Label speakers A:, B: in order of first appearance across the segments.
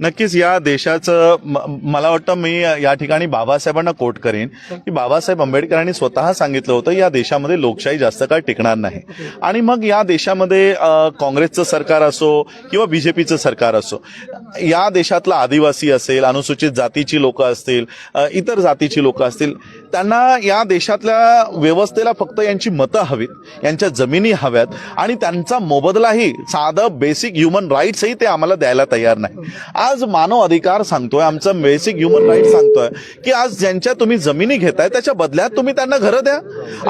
A: नक्कीच या देशाचं मला वाटतं मी या ठिकाणी बाबासाहेबांना कोट करेन की बाबासाहेब आंबेडकरांनी स्वतः सांगितलं होतं या देशामध्ये लोकशाही जास्त काळ टिकणार नाही. आणि मग या देशामध्ये काँग्रेसचं सरकार असो किंवा बीजेपीचं सरकार असो या देशातला आदिवासी असेल अनुसूचित जातीची लोक असतील इतर जातीची लोक असतील त्यांना या देशातल्या व्यवस्थेला फक्त यांची मतं हवीत यांच्या जमिनी हव्यात आणि त्यांचा मोबदलाही साधं बेसिक ह्युमन राईट्सही ते आम्हाला द्यायला तयार नाही. आज मानव अधिकार सांगतोय आमचं बेसिक ह्युमन राईट सांगतोय की आज ज्यांच्या तुम्ही जमिनी घेताय त्याच्या बदल्यात तुम्ही त्यांना घरं द्या.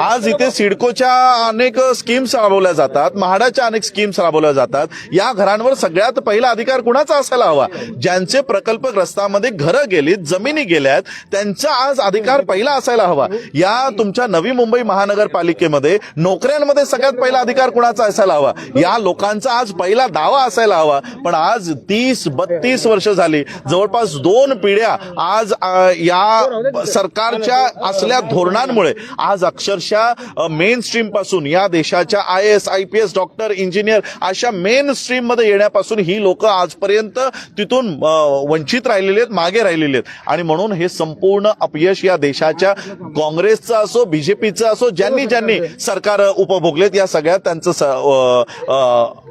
A: आज इथे सिडकोच्या अनेक स्कीम्स राबवल्या जातात म्हाडाच्या अनेक स्कीम्स राबवल्या जातात. या घरांवर सगळ्यात पहिला अधिकार कुणाचा असायला हवा? ज्यांचे प्रकल्पग्रस्तामध्ये घरं गेलीत जमिनी गेल्यात त्यांचा आज अधिकार पहिला असायला हवा. या तुमच्या नवी मुंबई महानगरपालिकेमध्ये नोकऱ्यांमध्ये सगळ्यात पहिला अधिकार कुणाचा असायला हवा? या लोकांचा आज पहिला दावा असायला हवा. पण आज तीस बत्तीस वर्ष झाली. जवळपास दोन पिढ्या आज या सरकारच्या असल्या धोरणांमुळे आज अक्षरशः मेन स्ट्रीमपासून या देशाच्या I S I P S doctor engineer अशा मेन स्ट्रीममध्ये येण्यापासून ही लोक आजपर्यंत तिथून वंचित राहिलेली आहेत मागे राहिलेली आहेत. आणि म्हणून हे संपूर्ण अपयश या देशाच्या काँग्रेसचं असो बीजेपीचं असो ज्यांनी ज्यांनी सरकार उपभोगलेत या सगळ्यात त्यांचं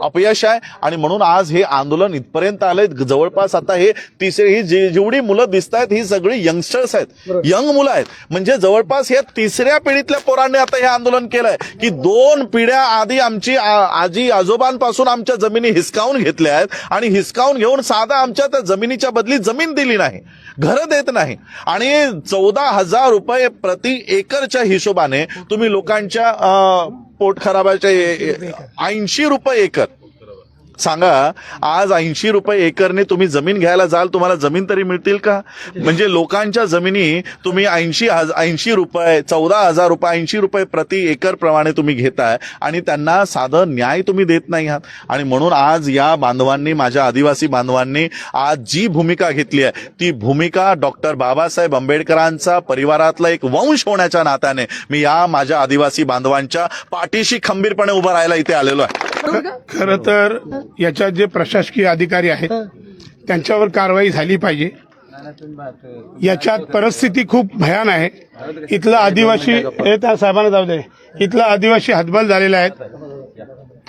A: अपयश आहे. आणि म्हणून आज हे आंदोलन इथपर्यंत आलंय. जवळपास आता हे तिसरे ही जेवढी मुलं दिसत आहेत ही सगळी यंगस्टर्स आहेत. यंग मुलं आहेत. म्हणजे जवळपास या तिसऱ्या पिढीतल्या पोरांनी आता हे आंदोलन केलंय. की दोन पिढ्या आधी आमची आजी आजोबांपासून आमच्या जमिनी हिसकावून घेतल्या आहेत. आणि हिसकावून घेऊन साधा आमच्या त्या जमिनीच्या बदली जमीन दिली नाही घरं देत नाही. आणि चौदा हजार रुपये प्रति एकरच्या हिशोबाने तुम्ही लोकांच्या पोट खराबाच्या ऐंशी रुपये एकर सांगा आज ऐंशी रुपये एकरने तुम्ही जमीन घ्यायला जाल तुम्हाला जमीन तरी मिळतील का? म्हणजे लोकांच्या जमिनी तुम्ही ऐंशी ऐंशी रुपये चौदा हजार रुपये ऐंशी रुपये प्रति एकर प्रमाणे तुम्ही घेताय आणि त्यांना साधं न्याय तुम्ही देत नाही आहात. आणि म्हणून आज या बांधवांनी माझ्या आदिवासी बांधवांनी आज जी भूमिका घेतली आहे ती भूमिका डॉक्टर बाबासाहेब आंबेडकरांचा परिवारातला एक वंश होण्याच्या नात्याने मी या माझ्या आदिवासी बांधवांच्या पाठीशी खंबीरपणे उभं राहायला इथे आलेलो आहे.
B: खरं तर याच्यात जे प्रशासकीय अधिकारी आहेत त्यांच्यावर कारवाई झाली पाहिजे. याच्यात परिस्थिती खूप भयान आहे. इथलं आदिवासी हे त्या साहेबांना जाऊ दे. इथला आदिवासी हतबल झालेला आहेत.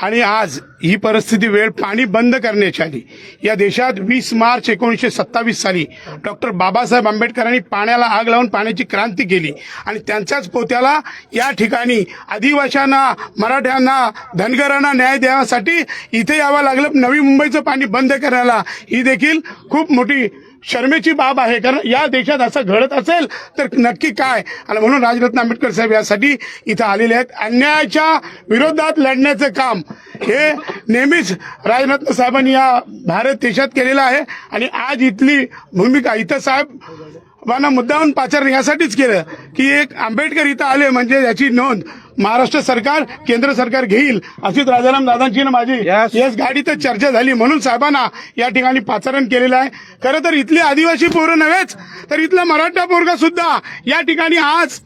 B: आणि आज ही परिस्थिती वेळ पाणी बंद करण्याची आली. या देशात वीस मार्च एकोणीसशे सत्तावीस साली डॉक्टर बाबासाहेब आंबेडकरांनी पाण्याला आग लावून पाण्याची क्रांती केली. आणि त्यांच्याच पोत्याला या ठिकाणी आदिवाशांना मराठ्यांना धनगरांना न्याय देण्यासाठी इथे यावं लागलं. नवी मुंबईचं पाणी बंद करायला ही देखील खूप मोठी शर्मेची बाब आहे. कारण या देशात असं घडत असेल तर नक्की काय? आणि म्हणून राजरत्न आंबेडकर साहेब यासाठी इथं आलेले आहेत. अन्यायाच्या विरोधात लढण्याचं काम हे नेहमीच राजरत्न साहेबांनी या भारत देशात केलेलं आहे. आणि आज इथली भूमिका इथं साहेबांना मुद्दाहून पाचारण यासाठीच केलं की एक आंबेडकर इथं आले म्हणजे याची नोंद महाराष्ट्र सरकार केंद्र सरकार घेईल. अशी राजाराम दादांची ना माझी. यस गाडीतच चर्चा झाली. म्हणून साहेबांना या ठिकाणी पाचारण केलेलं आहे. खरं तर इथले आदिवासी पोरं नव्हेच तर इथला मराठा पोरगा सुद्धा या ठिकाणी आज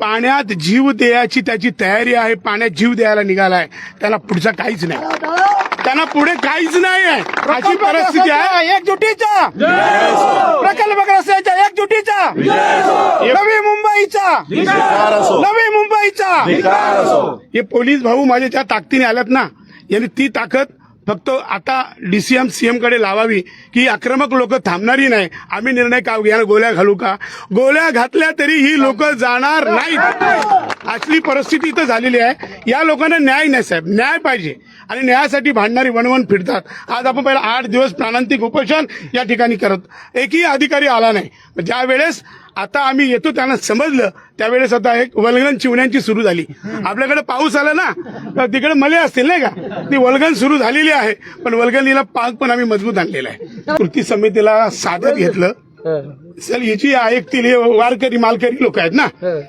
B: पाण्यात जीव द्यायची त्याची तयारी आहे. पाण्यात जीव द्यायला निघालाय. त्याला पुढचं काहीच नाही. त्यांना पुढे काहीच नाही आहे. अशी परिस्थिती आहे.
C: एकजुटीचा. प्रकल्पग्रस्तांच्या एकजुटीचा. नवी मुंबईचा. नवी मुंबईचा
A: असो.
B: हे पोलीस भाऊ माझ्या ज्या ताकदीने आल्यात ना यांनी ती ताकद फक्त आता डीसीएम सीएमकडे लावावी की आक्रमक लोक थांबणारी नाही. आम्ही निर्णय का घ्या गोळ्या घालू का? गोळ्या घातल्या तरी ही लोक जाणार नाहीत. असली परिस्थिती इथं झालेली आहे. या लोकांना न्याय नाही साहेब. न्याय पाहिजे. आणि न्यायासाठी भांडणारी वणवण फिरतात. आज आपण पहिला आठ दिवस प्राणांतिक उपोषण या ठिकाणी करत एकही अधिकारी आला नाही. ज्या वेळेस आता आम्ही येतो त्यांना समजलं त्यावेळेस आता एक वलगण चिवण्यांची सुरू झाली. आपल्याकडे पाऊस आला ना तर तिकडे मले असतील नाही का? ती वलगण सुरू झालेली आहे पण वलगणीला पाक पण आम्ही मजबूत आणलेला आहे. कृती समितीला साधत घेतलं. सर याची ऐकतील हे वारकरी मालकरी लोक आहेत ना?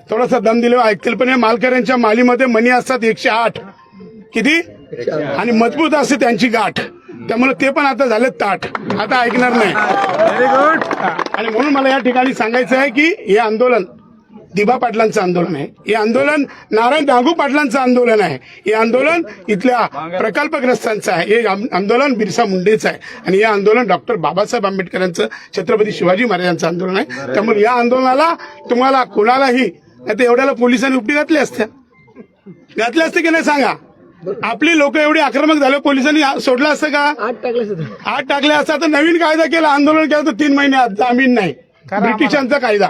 B: थोडासा दम दिले ऐकतील पण या मालकऱ्यांच्या मालीमध्ये मनी असतात एकशे आठ. किती? आणि मजबूत असते त्यांची गाठ. त्यामुळे ते पण आता झाले ताठ. आता ऐकणार नाही. आणि म्हणून मला या ठिकाणी सांगायचं आहे की हे आंदोलन दिबा पाटलांचं आंदोलन आहे. हे आंदोलन नारायण डांगू पाटलांचं आंदोलन आहे. हे आंदोलन इथल्या प्रकल्पग्रस्तांचं आहे. हे आंदोलन बिरसा मुंडेचं आहे. आणि हे आंदोलन डॉक्टर बाबासाहेब आंबेडकरांचं छत्रपती शिवाजी महाराजांचं आंदोलन आहे. त्यामुळे या आंदोलनाला तुम्हाला कोणालाही नाही एवढ्याला पोलिसांनी उपटी घातली असत्या. घातले असते की नाही सांगा? आपली लोक एवढी आक्रमक झाले पोलिसांनी सोडलं असतं का? आठ टाकले असता. तर नवीन कायदा केला आंदोलन केलं तर तीन महिने आत जामीन नाही. ब्रिटिशांचा कायदा.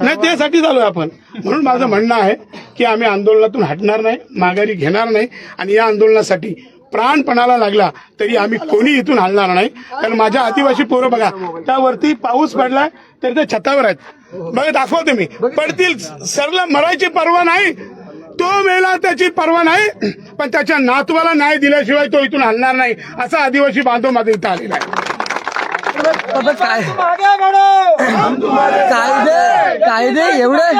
B: नाही त्यासाठी चालू आपण. म्हणून माझं म्हणणं आहे की आम्ही आंदोलनातून हटणार नाही माघारी घेणार नाही आणि या आंदोलनासाठी प्राणपणाला लागला तरी आम्ही कोणी इथून हलणार नाही. कारण माझ्या आदिवासी पोरं बघा त्यावरती पाऊस पडलाय तर ते छतावर आहेत. बघा दाखवते मी. पडतील सरला मरायची परवा नाही तो मेला त्याची परवा नाही पण त्याच्या नातवाला न्याय दिल्याशिवाय तो इथून हलणार नाही असा आदिवासी बांधव माझा इथं आलेला आहे.
D: काय कायदे कायदे एवढे.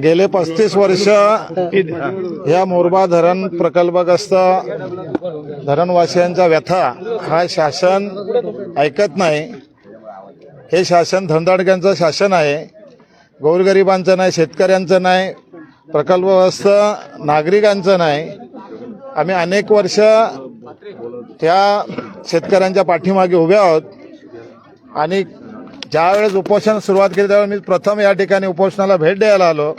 E: गेले पस्तीस वर्ष या मोरबा धरण प्रकल्पग्रस्त धरणवासियांचा व्यथा हा शासन ऐकत नाही. हे शासन धंदाडक्यांचं शासन आहे. गोरगरिबांचं नाही शेतकऱ्यांचं नाही प्रकल्पग्रस्त नागरिकांचं नाही. आम्ही अनेक वर्ष त्या शेतकऱ्यांच्या पाठीमागे उभे आहोत. आणि ज्यावेळेस उपोषण सुरुवात केली त्यावेळेस मी प्रथम या ठिकाणी उपोषणाला भेट द्यायला आलो.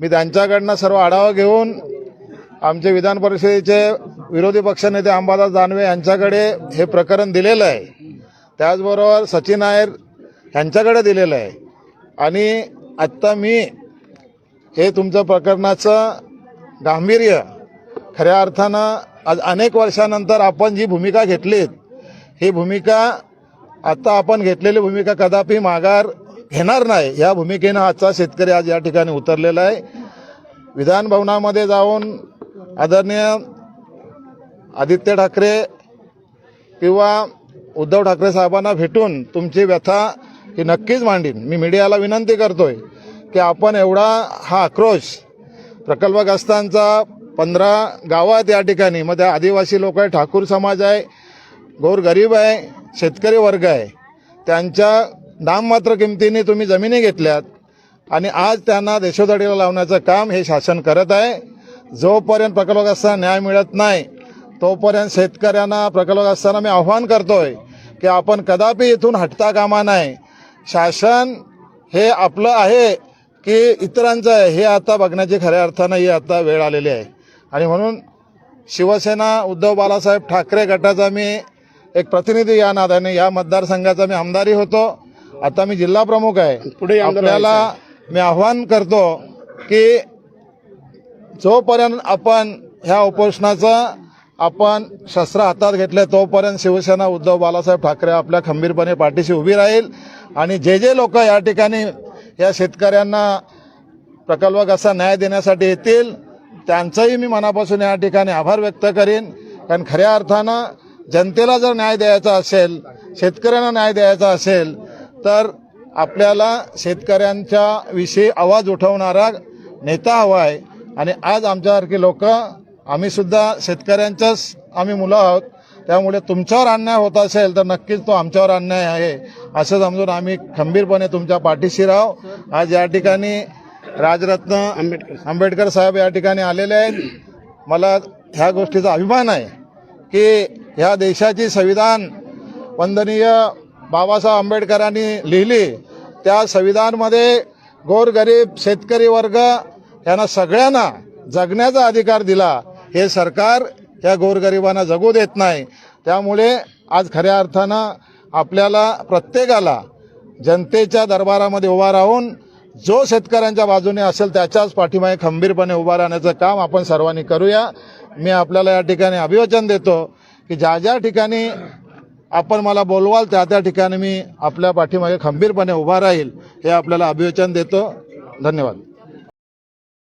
E: मी त्यांच्याकडनं सर्व आढावा घेऊन आमचे विधान परिषदेचे विरोधी पक्षनेते अंबादास दानवे यांच्याकडे हे प्रकरण दिलेलं आहे. त्याचबरोबर सचिन नायर यांच्याकडे दिलेलं आहे. आणि आत्ता मी हे तुमचं प्रकरणाचं गांभीर्य खऱ्या अर्थानं आज अनेक वर्षानंतर आपण जी भूमिका घेतलीत ही भूमिका आता आपण घेतलेली भूमिका कदापि माघार घेणार नाही. या भूमिकेनं आजचा शेतकरी आज या ठिकाणी उतरलेला आहे. विधान भवनामध्ये जाऊन आदरणीय आदित्य ठाकरे किंवा उद्धव ठाकरे साहेबांना भेटून तुमची व्यथा ही नक्कीच मांडीन. मी मीडियाला विनंती करतोय की आपण एवढा हा आक्रोश प्रकल्पग्रस्तांचा पंधरा गावं आहेत या ठिकाणी मग त्या आदिवासी लोक आहे ठाकूर समाज आहे गोरगरीब आहे शेतकरी वर्ग आहे त्यांच्या नाममात्र किमतीने तुम्ही जमिनी घेतल्यात आणि आज त्यांना देशोधडीला लावण्याचं काम हे शासन करत आहे. जोपर्यंत प्रकल्पग्रस्तांना न्याय मिळत नाही तोपर्यंत शेतकऱ्यांना प्रकल्पग्रस्तांना मी आव्हान करतोय की आपण कदापि इथून हटता कामा नाही शासन हे आपलं आहे की इतरांचं आहे हे आता बघण्याची खऱ्या अर्थानं ही आता वेळ आलेली आहे. आणि म्हणून शिवसेना उद्धव बाळासाहेब ठाकरे गटाचा मी एक प्रतिनिधी या नात्याने या मतदारसंघाचा मी आमदारी होतो. आता मी जिल्हा प्रमुख आहे.
B: पुढे
E: आपल्याला मी आव्हान करतो की जोपर्यंत आपण ह्या उपोषणाचं आपण शस्त्र हातात घेतले तोपर्यंत शिवसेना उद्धव बाळासाहेब ठाकरे आपल्या खंबीरपणे पाठीशी उभी राहील. आणि जे जे लोक या ठिकाणी या शेतकऱ्यांना प्रकल्पग्रस्त न्याय देण्यासाठी येतील त्यांचंही मी मनापासून या ठिकाणी आभार व्यक्त करीन. कारण खऱ्या अर्थानं जनतेला जर न्याय द्यायचा असेल शेतकऱ्यांना न्याय द्यायचा असेल तर आपल्याला शेतकऱ्यांच्या विषयी आवाज उठवणारा नेता हवा आहे. आणि आज आमच्यासारखी लोक आम्ही सुद्धा शेतकऱ्यांच्याच आम्ही मुलं आहोत. त्यामुळे तुमच्यावर अन्याय होत असेल तर नक्कीच तो आमच्यावर अन्याय आहे. असं समजून आम्ही खंबीरपणे तुमच्या पाठीशी राहू. आज या ठिकाणी राजरत्न
B: आंबेडकर
E: आंबेडकर साहेब या ठिकाणी आलेले आहेत. मला ह्या गोष्टीचा अभिमान आहे की ह्या देशाची संविधान वंदनीय बाबासाहेब आंबेडकरांनी लिहिली. त्या संविधानमध्ये गोरगरीब शेतकरी वर्ग यांना सगळ्यांना जगण्याचा अधिकार दिला. हे सरकार या गोरगरिबांना जगू देत नाही. त्यामुळे आज खऱ्या अर्थानं आपल्याला प्रत्येकाला जनतेच्या दरबारामध्ये उभा राहून जो शेतकऱ्यांच्या बाजूने असेल त्याच्याच पाठीमागे खंबीरपणे उभा राहण्याचं काम आपण सर्वांनी करूया. मी आपल्याला या ठिकाणी अभिवचन देतो की ज्या ज्या ठिकाणी आपण मला बोलवाल त्या त्या ठिकाणी मी आपल्या पाठीमागे खंबीरपणे उभा राहील हे आपल्याला अभिवचन देतो. धन्यवाद.